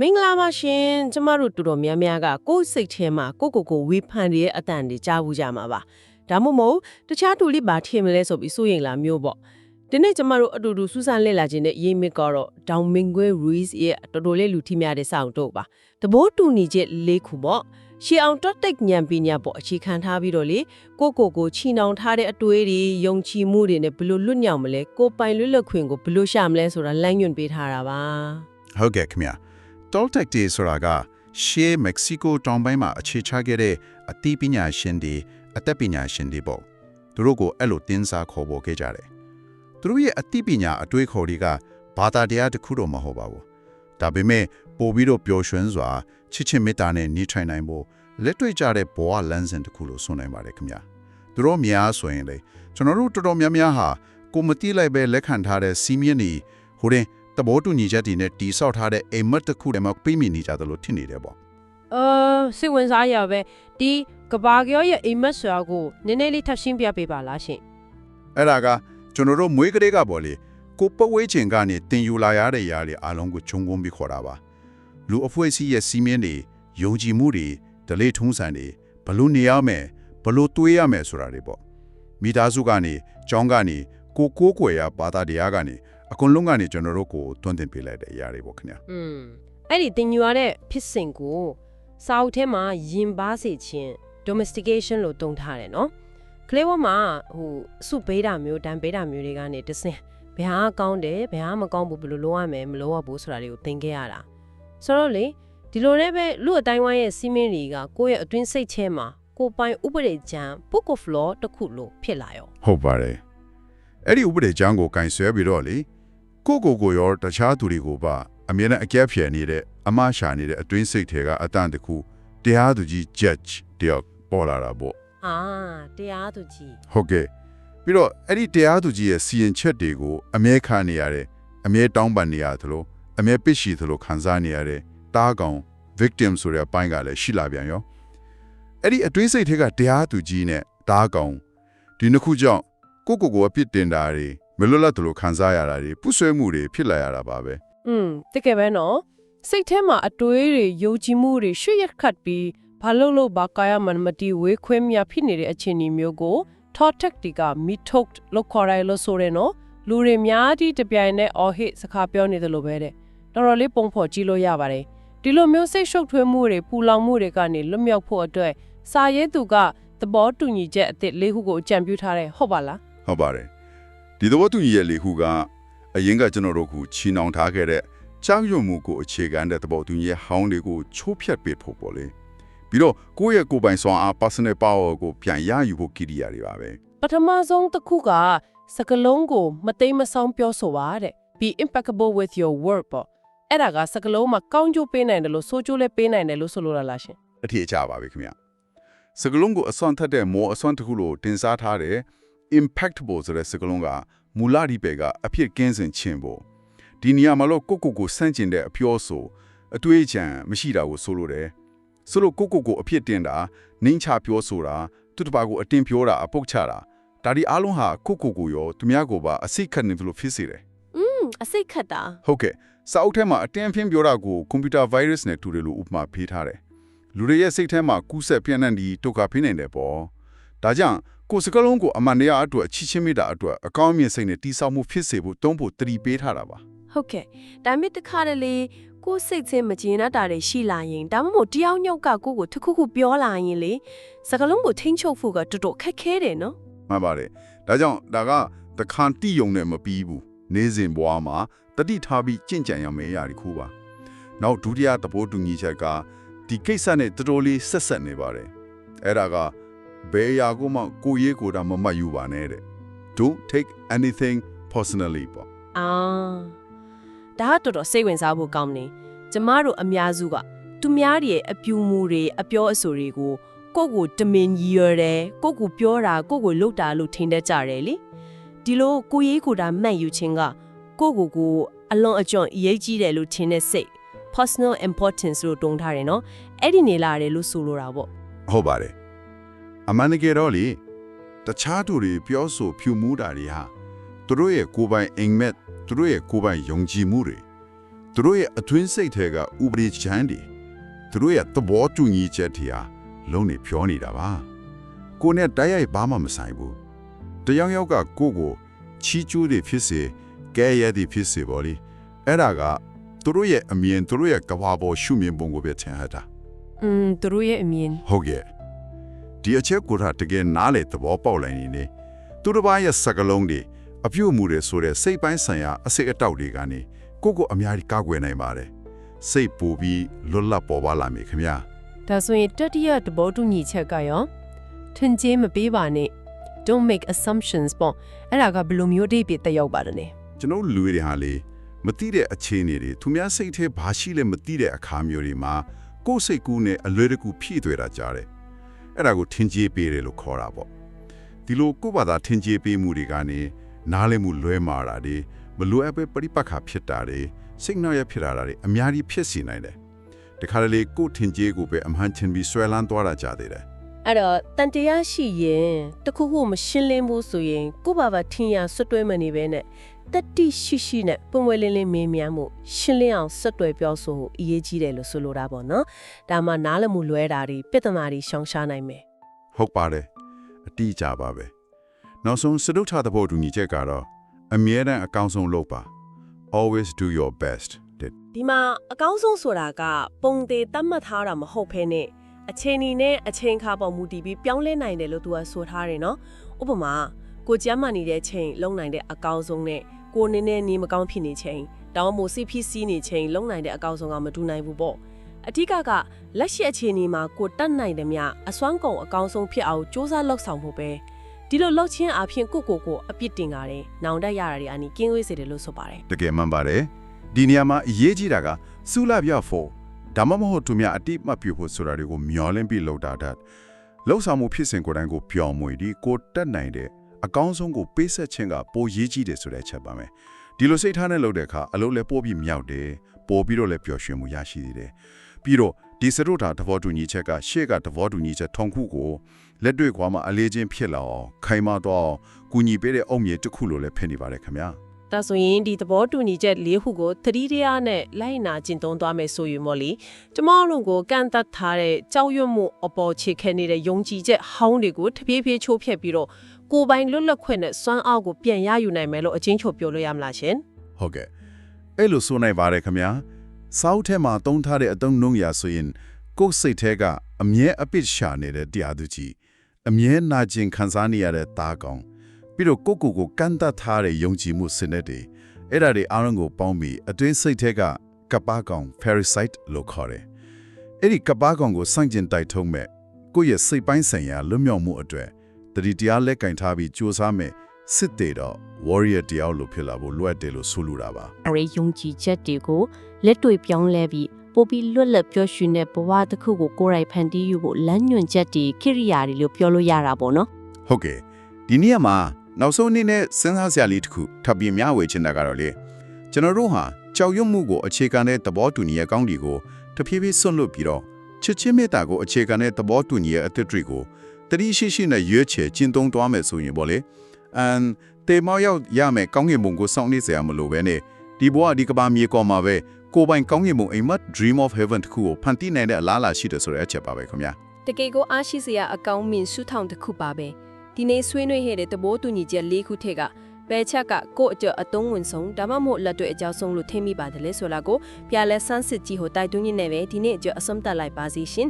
မင်္ဂလာပါရှင်ကျမတို့တူတော်များများကကိုယ်စိတ်ထဲမှာကိုယ့်ကိုယ်ကိုဝေဖန်နေတဲ့အတန်တွေကြားဘူးကြမှာပါဒါမှမဟုတ်တခြားတူလိပါထင်မလဲဆိုပြီးစိုးရင်လာမျိုးပေါ့ဒီနေ့ကျမတို့အတူတူစူးစမ်းလေ့လာခြင်းနဲ့ရေးမစ်ကတော့ဒေါင်မင်ကွဲ Ruiz ရဲ့တော်တော်လေးလူထိများတဲ့စောင့်တို့ပါတဘိုးတူညီချက်လေးခုပေါ့ရှီအောင်တော့တိတ်ညံပညာပေါ့အခြေခံထားပြီးတော့လေကိုကိုကိုချီနှောင်ထားတဲ့အတွေးတွေယုံကြည်မှုတွေနဲ့ဘယ်လိုလွတ်မြောက်မလဲကိုပိုင်လွတ်လပ်ခွင့်ကိုဘယ်လိုရှာမလဲဆိုတာလမ်းညွှန်ပေးထားတာပါဟုတ်ကဲ့ခင်ဗျာ Toltec တွေဆိုတာကရှေးမက္ကဆီကိုတောင်ပိုင်းမှာအခြေချခဲ့တဲ့အသိပညာရှင်တွေအသက်ပညာရှင်တွေပေါ့သူတို့ကိုအဲ့လိုတင်းစားခေါ်ပေါ်ခဲ့ကြတယ်သူတို့ရဲ့အသိပညာအတွေးခေါ်တွေကဘာသာတရားတစ်ခုတော့မဟုတ်ပါဘူးဒါပေမဲ့ပို့ပြီးတော့ပျော်ရွှင်စွာချစ်ချင်းမေတ္တာနဲ့နေထိုင်နိုင်ဖို့လက်တွေ့ကြတဲ့ဘဝလမ်းစဉ်တစ်ခုလို့ဆိုနိုင်ပါတယ်ခင်ဗျာသူတို့များဆိုရင်လေကျွန်တော်တို့တော်တော်များများဟာကိုမတိလိုက်ပဲလက်ခံထားတဲ့စီးမြင့်နေဟိုတဲ့ သဘောတူညီချက်တွေနဲ့တိဆောက်ထားတဲ့အိမ်မက်တစ်ခုတည်းမှာပြိမိနေကြတယ်လို့ထင်နေတယ်ပေါ့အာစိတ်ဝင်စားရပဲဒီကဘာကျော်ရဲ့အိမ်မက်ဆွာကိုနည်းနည်းလေးထပ်ရှင်းပြပေးပါလားရှင်အဲ့ဒါကကျွန်တော်တို့မွေးကလေးကပေါ့လေကိုပဝေးခြင်းကနေတင်ယူလာရတဲ့ຢာတွေအားလုံးကိုခြုံငုံပြီးခေါ်တာပါလူအဖွဲ့အစည်းရဲ့စီးမင်းတွေယုံကြည်မှုတွေဒလေထုံးစံတွေဘလို့နေရမယ်ဘလို့တွေးရမယ်ဆိုတာတွေပေါ့မိသားစုကနေကျောင်းကနေကိုကိုးကွယ်ရဘာသာတရားကနေ အကုန်လုံးကနေကျွန်တော်တို့ကိုတွန်းတင်ပေးလိုက်တဲ့ຢာတွေပေါ့ခင်ဗျာ อืมအဲ့ဒီတင်ယူရတဲ့ဖြစ်စဉ်ကိုစာအုပ်ထဲမှာရင်ပါစေခြင်း domestication လို့တုံးထားတယ်နော်ကလေးဘဝမှာဟိုအစုပေးတာမျိုးတန်ပေးတာမျိုးတွေကနေတစင်ဘယ်ဟာကောင်းတယ်ဘယ်ဟာမကောင်းဘူးဘယ်လိုလုပ်ရမယ်မလုပ်ရဘူးဆိုတာတွေကိုသင်ခဲ့ရတာဆိုတော့လေဒီလိုနဲ့ပဲလူအတိုင်းဝိုင်းရဲ့စီးမင်းတွေကကိုယ့်ရဲ့အတွင်းစိတ်ထဲမှာကိုယ်ပိုင်ဥပဒေကြံ book of law တစ်ခုလို့ဖြစ်လာရော ဟုတ်ပါတယ်အဲ့ဒီဥပဒေကျမ်းကိုကင်ဆွဲပြီးတော့လေ ကိုကိုကိုရောတခြားသူတွေကိုပါအမြဲတမ်းအကဲဖြယ်နေတဲ့အမရှာနေတဲ့အတွင်းစိတ်တွေကအတန်တခုတရားသူကြီး judge တယောက်ပေါ်လာတာပေါ့အာတရားသူကြီးဟုတ်ကဲ့ပြီးတော့အဲ့ဒီတရားသူကြီးရဲ့စီရင်ချက်တွေကိုအမြဲခံနေရတယ်အမြဲတောင်းပန်နေရတယ်လို့အမြဲပစ်ရှိသလိုခံစားနေရတယ်တားကောင် victim ဆိုတဲ့အပိုင်းကလည်းရှိလာပြန်ရောအဲ့ဒီအတွင်းစိတ်တွေကတရားသူကြီးနဲ့တားကောင်ဒီနှစ်ခုကြောင့်ကိုကိုကိုအပြစ်တင်တာတွေ မလွတ်လပ်သလိုခံစားရတာတွေပူဆွဲမှုတွေဖြစ်လာရတာပါပဲอืมတကယ်ပဲနော်စိတ်ထဲမှာအတွေးတွေယုံကြည်မှုတွေရွှေ့ရက်ခတ်ပြီးဘာလို့လို့ဘာကာယမန်မတီဝေးခွဲမြဖြစ်နေတဲ့အခြေအနေမျိုးကို Tortec တီက Mitoct လို့ခေါ်ရတယ်လို့ဆိုရယ်နော်လူတွေများကြီးတပြိုင်နက်အော်ဟစ်စကားပြောနေတယ်လို့ပဲတဲ့တော်တော်လေးပုံဖော်ကြည့်လို့ရပါတယ်ဒီလိုမျိုးစိတ်ရှုပ်ထွေးမှုတွေပူလောင်မှုတွေကနေလွတ်မြောက်ဖို့အတွက်စာရေးသူကသဘောတူညီချက်အသစ်လေးခုကိုအကြံပြုထားတယ်ဟုတ်ပါလားဟုတ်ပါတယ် ဒီသဘောတူညီရဲ့လေခုကအရင်ကကျွန်တော်တို့ကချီနှောင်ထားခဲ့တဲ့ကြောက်ရွံ့မှုကိုအခြေခံတဲ့သဘောတူညီရဲ့ဟောင်းတွေကိုချိုးဖျက်ပေးဖို့ပေါ့လေပြီးတော့ကိုယ့်ရဲ့ကိုယ်ပိုင်စွမ်းအား personal power ကိုပြန်ရယူဖို့ကိရိယာတွေပါပဲပထမဆုံးတစ်ခုကစကလုံးကိုမသိမ်းမဆောင်ပြောဆိုပါတဲ့ be impeccable with your word ပေါ့အဲ့ဒါကစကလုံးမှာကောင်းကျိုးပေးနိုင်တယ်လို့ဆိုးကျိုးလည်းပေးနိုင်တယ်လို့ဆိုလိုတာလားရှင်အထည်ချပါပဲခင်ဗျစကလုံးကိုအစွမ်းထက်တဲ့မောအစွမ်းတစ်ခုလို့တင်စားထားတဲ့ impactable ဆိုတဲ့စကလုံးကမူလဒီပေကအဖြစ်ကင်းစင်ခြင်းပေါ့ဒီနေရာမှာလို့ကိုကိုကိုစန့်ကျင်တဲ့အပြောဆိုအတွေးချံမရှိတာကိုဆိုလိုတယ်ဆိုလို့ကိုကိုကိုအဖြစ်တင်တာနှင်းချပြောဆိုတာသူတစ်ပါးကိုအတင်ပြောတာအပုတ်ချတာဒါဒီအားလုံးဟာကိုကိုကိုရောသူများကိုပါအစိတ်ခတ်နေသလိုဖြစ်စေတယ်อืมအစိတ်ခတ်တာဟုတ်ကဲ့စာအုပ်ထဲမှာအတင်းဖင်းပြောတာကိုကွန်ပျူတာဗိုင်းရပ်စ်နဲ့တူတယ်လို့ဥပမာပေးထားတယ်လူတွေရဲ့စိတ်ထဲမှာကူးဆက်ပြန့်နှံ့ပြီးဒုက္ခဖိနေတယ်ပေါ့ဒါကြောင့် ကိုယ်စကလုံးကိုအမှန်တရားအတွက်အချစ်ချင်းမိတာအတွက်အကောင်းမြင်စိတ်နဲ့တိဆောက်မှုဖြစ်စေဖို့တုံးဖို့တတိပေးထားတာပါဟုတ်ကဲ့ဒါပေမဲ့တခါတလေကိုယ်စိတ်ချင်းမကျေနပ်တာတွေရှိလာရင်ဒါမှမဟုတ်တယောက်ညောက်ကကိုယ့်ကိုတစ်ခုခုပြောလာရင်လေစကလုံးကိုထိန်းချုပ်ဖို့ကတော်တော်ခက်ခဲတယ်နော်မှန်ပါတယ်ဒါကြောင့်ဒါကတခါတိယုံနဲ့မပြီးဘူးနေစဉ်ဘဝမှာတတိထားပြီးကြင့်ကြံရမယ့်အရာတစ်ခုပါနောက်ဒုတိယသဘောတူညီချက်ကဒီကိစ္စနဲ့တော်တော်လေးဆက်ဆက်နေပါတယ်အဲ့ဒါက ဘယ်အရာကိုမှကိုယ်ရေးကိုယ်တာမမှတ်ယူပါနဲ့တဲ့ don't take anything personally ပေါ့အာဒါကတော်တော်စိတ်ဝင်စားဖို့ကောင်းနေကျမတို့အများစုကသူများရဲ့အပြူမူတွေအပြောအဆိုတွေကိုကိုယ့်ကိုတမင်ကြီးရတယ်ကိုယ့်ကိုပြောတာကိုယ့်ကိုလုပ်တာလို့ထင်တတ်ကြတယ်လေဒီလိုကိုယ်ရေးကိုယ်တာမှတ်ယူခြင်းကကိုယ့်ကိုယ်ကိုအလွန်အကျွံအရေးကြီးတယ်လို့ထင်တဲ့စိတ် personal importance လို့တုံးထားတယ်နော်အဲ့ဒီနေလာတယ်လို့ဆိုလိုတာပေါ့ဟုတ်ပါတယ် အမှန်တကယ်တော့လေတခြားသူတွေပြောဆိုဖြူမှုတာတွေဟာသူတို့ရဲ့ကိုယ်ပိုင်အိမ်မက်သူတို့ရဲ့ကိုယ်ပိုင်ယုံကြည်မှုတွေသူတို့ရဲ့အတွင်းစိတ်ထဲကဥပဒေချမ်းတွေသူတို့ရဲ့သဘောတူညီချက်တွေဟာလုံးနေပြောနေတာပါကိုနဲ့တိုက်ရိုက်ဘာမှမဆိုင်ဘူးတယောက်ယောက်ကကိုကိုချီးကျူးတွေဖြစ်စေကဲရဲတွေဖြစ်စေပေါ့လေအဲ့ဒါကသူတို့ရဲ့အမြင်သူတို့ရဲ့ကဘာပေါ်ရှုမြင်ပုံကိုပဲထင်ဟတာอืมသူတို့ရဲ့အမြင်ဟုတ်ကဲ့ ဒီအချက်ကိုရတကယ်နားလေသဘောပေါက်လိုက်နေနေသူတစ်ပါးရဲ့စကလုံးတွေအပြုတ်မှုတွေဆိုတဲ့စိတ်ပိုင်းဆိုင်ရာအစိတ်အတောက်တွေကနေကိုကိုအများကြီးကာကွယ်နိုင်ပါတယ်စိတ်ပူပြီးလွတ်လပ်ပေါ်ပါလာမယ်ခင်ဗျာဒါဆိုရင်တတိယသဘောတူညီချက်ကရောထင်ကြေးမပေးပါနဲ့ don't make assumptions ပေါ့အဲ့ဒါကဘယ်လိုမျိုးအဓိပ္ပာယ်တက်ရောက်ပါတယ်လဲကျွန်တော်လူတွေဟာလေမသိတဲ့အခြေအနေတွေသူများစိတ်ထဲဘာရှိလဲမသိတဲ့အခါမျိုးတွေမှာကိုယ်စိတ်ကူးနဲ့အလွယ်တကူဖြည့်သွဲတာကြားတယ် အဲ့ဒါကိုထင်ကြေးပေးတယ်လို့ခေါ်တာပေါ့ဒီလိုကိုယ့်ဘာသာထင်ကြေးပေးမှုတွေကနေနားလည်မှုလွဲမာတာတွေမလိုအပ်ပဲပရိပတ်ခါဖြစ်တာတွေစိတ်နှောက်ရဖြစ်တာတွေအများကြီးဖြစ်စီနိုင်တယ်တခါတလေကိုယ်ထင်ကြေးကိုပဲအမှန်ချင်းပြီးဆွဲလန်းသွားတာကြားသေးတယ်အဲ့တော့တန်တရားရှိရင်တခုခုမရှင်းလင်းဘူးဆိုရင်ကိုယ့်ဘာသာထင်ရဆွတ်တွဲမနေပဲနဲ့ တတိရှိရှိနဲ့ပုံဝဲလင်းလင်းမေးမြန်းမှုရှင်းလင်းအောင်ဆွတ်တွဲပြောဆိုဖို့အရေးကြီးတယ်လို့ဆိုလိုတာပေါ့နော်ဒါမှနားလည်မှုလွဲတာတွေပြဿနာတွေရှောင်ရှားနိုင်မယ်ဟုတ်ပါတယ်အတိအကျပါပဲနောက်ဆုံးစတုထသဘောတူညီချက်ကတော့အမြဲတမ်းအကောင်းဆုံးလုပ်ပါ always do your best တဲ့ဒီမှာအကောင်းဆုံးဆိုတာကပုံသေးတတ်မှတ်ထားတာမဟုတ်ဘဲနဲ့အချိန်နီနဲ့အချိန်ခါပေါ်မူတည်ပြီးပြောင်းလဲနိုင်တယ်လို့သူကဆိုထားတယ်နော်ဥပမာကိုကျမ်းမာနေတဲ့ချိန်လုံနိုင်တဲ့အကောင်းဆုံးနဲ့ ကိုနည်းနည်းနေမကောင်းဖြစ်နေချိန်တောင်းမို့ CPC နေချိန်လုံနိုင်တဲ့အကောင်းဆုံးကမတူနိုင်ဘူးပေါ့အဓိကကလက်ရှိအခြေအနေမှာကိုတတ်နိုင်တယ်မြအစွမ်းကုန်အကောင်းဆုံးဖြစ်အောင်စူးစမ်းလှုပ်ဆောင်ဖို့ပဲဒီလိုလှုပ်ချင်းအပြင်ကိုကိုကိုအပြစ်တင်ကြတယ်။နောင်တရတာတွေအနီကင်းဝေးစေတယ်လို့ဆိုပါတယ်တကယ်မှန်ပါတယ်ဒီနေရာမှာအရေးကြီးတာကစူလာပြဖို့ဒါမှမဟုတ်သူများအတိအမှတ်ပြုဖို့ဆိုတာတွေကိုမျောလင်းပြီးလောက်တာတတ်လောက်ဆောင်မှုဖြစ်စဉ်ကိုယ်တိုင်ကိုပျော်မွေဒီကိုတက်နိုင်တဲ့ အကောင်းဆုံးကိုပေးဆက်ခြင်းကပိုရေးကြီးတယ်ဆိုတဲ့အချက်ပါမယ်ဒီလိုစိတ်ထားနဲ့လုပ်တဲ့အခါအလုပ်လည်းပို့ပြီးမြောက်တယ်ပို့ပြီးတော့လည်းပျော်ရွှင်မှုရရှိသေးတယ်ပြီးတော့ဒီစရုတာသဘောတူညီချက်ကရှေ့ကသဘောတူညီချက်ထုံခုကိုလက်တွေ့ကွာမှာအလေးချင်းဖြစ်လာအောင်ခိုင်မာတော့အောင်ကူညီပေးတဲ့အုံမြေတစ်ခုလိုလည်းဖြစ်နေပါတယ်ခင်ဗျာ။ဒါဆိုရင်ဒီသဘောတူညီချက်၄ခုကိုသတိတရားနဲ့လိုက်နာကျင့်သုံးသွားမယ်ဆိုရင်မို့လေကျမတို့ကိုကန့်သက်ထားတဲ့ကြောက်ရွံ့မှုအပေါ်ခြေခဲနေတဲ့ယုံကြည်ချက်ဟောင်းတွေကိုတပြေးပြေးချိုးဖျက်ပြီးတော့ ကိုယ်ပိုင်လွတ်လပ်ခွင့်နဲ့စွမ်းအားကိုပြန်ရယူနိုင်မယ်လို့အချင်းချုပ်ပြောလို့ရမလားရှင်ဟုတ်ကဲ့အဲ့လိုဆိုနိုင်ပါတယ်ခင်ဗျာစောက်ထဲမှာတုံးထားတဲ့အတုံးနှုံးရဆိုရင်ကိုယ်စိတ်ထဲကအမြဲအပစ်ရှာနေတဲ့တရားသူကြီးအမြဲနာကျင်ခံစားနေရတဲ့သားကောင်ပြီးတော့ကိုယ့်ကိုယ်ကိုကန့်တတ်ထားတဲ့ယုံကြည်မှုစနစ်တွေအဲ့ဒါတွေအားလုံးကိုပေါင်းပြီးအတွင်းစိတ်ထဲကကပ္ပကောင် parasite လို့ခေါ်တယ်အဲ့ဒီကပ္ပကောင်ကိုစန့်ကျင်တိုက်ထုံးမဲ့ကိုယ့်ရဲ့စိတ်ပိုင်းဆိုင်ရာလွတ်မြောက်မှုအတွက် တတိတရားလက်ကင်ထားပြီးကြိုးစားမဲ့စစ်တေတော့ warrior တယောက်လိုဖြစ်လာဖို့လွတ်တယ်လို့ဆိုလိုတာပါအရေးယုံကြည်ချက်တွေကိုလက်တွေ့ပြောင်းလဲပြီးပိုပြီးလွတ်လပ်ပြောရွှင်တဲ့ဘဝတစ်ခုကိုကိုယ်တိုင်ဖန်တီးယူဖို့လမ်းညွှန်ချက်တွေခိရိယာတွေလို့ပြောလို့ရတာပေါ့နော်ဟုတ်ကဲ့ဒီနေ့မှာနောက်ဆုံးအနေနဲ့စဉ်းစားစရာလေးတစ်ခုထပ်ပြီးမျှဝေချင်တာကတော့လေကျွန်တော်တို့ဟာကြောက်ရွံ့မှုကိုအခြေခံတဲ့သဘောတူညီရကောင်းတွေကိုတဖြည်းဖြည်းဆွန့်လွတ်ပြီးတော့ချစ်ချင်းမေတ္တာကိုအခြေခံတဲ့သဘောတူညီရအသစ်တွေကို တတိရှိရှိနဲ့ရွေးချယ်ကျင့်သုံးသွားမယ်ဆိုရင်ပေါ့လေအမ်တေမောက်ရောက်ရမယ်ကောင်းကင်ဘုံကိုစောင့်နေစရာမလိုပဲနဲ့ဒီဘဝဒီကဘာမြေကောမှာပဲကိုယ်ပိုင်ကောင်းကင်ဘုံအိမ်မက် dream of heaven တခုကိုဖန်တီးနိုင်တဲ့အလားအလာရှိတယ်ဆိုတဲ့အချက်ပါပဲခင်ဗျာတကယ်ကိုအားရှိစရာအကောင်းမြင်စုထောင်တစ်ခုပါပဲဒီနေ့ဆွေးနွေးခဲ့တဲ့သဘောတူညီချက်၄ခုထက်ကဘယ်ချက်ကကိုယ့်အကြအတုံးဝင်ဆုံးဒါမှမဟုတ်လက်တွေ့အကြောင်းဆုံးလို့ထင်မိပါတယ်လေဆိုလာကိုပြလဲဆန်းစစ်ကြည့်ဟိုတိုက်တွန်းရင်းနဲ့ပဲဒီနေ့အကြအဆုံးတက်လိုက်ပါစီရှင်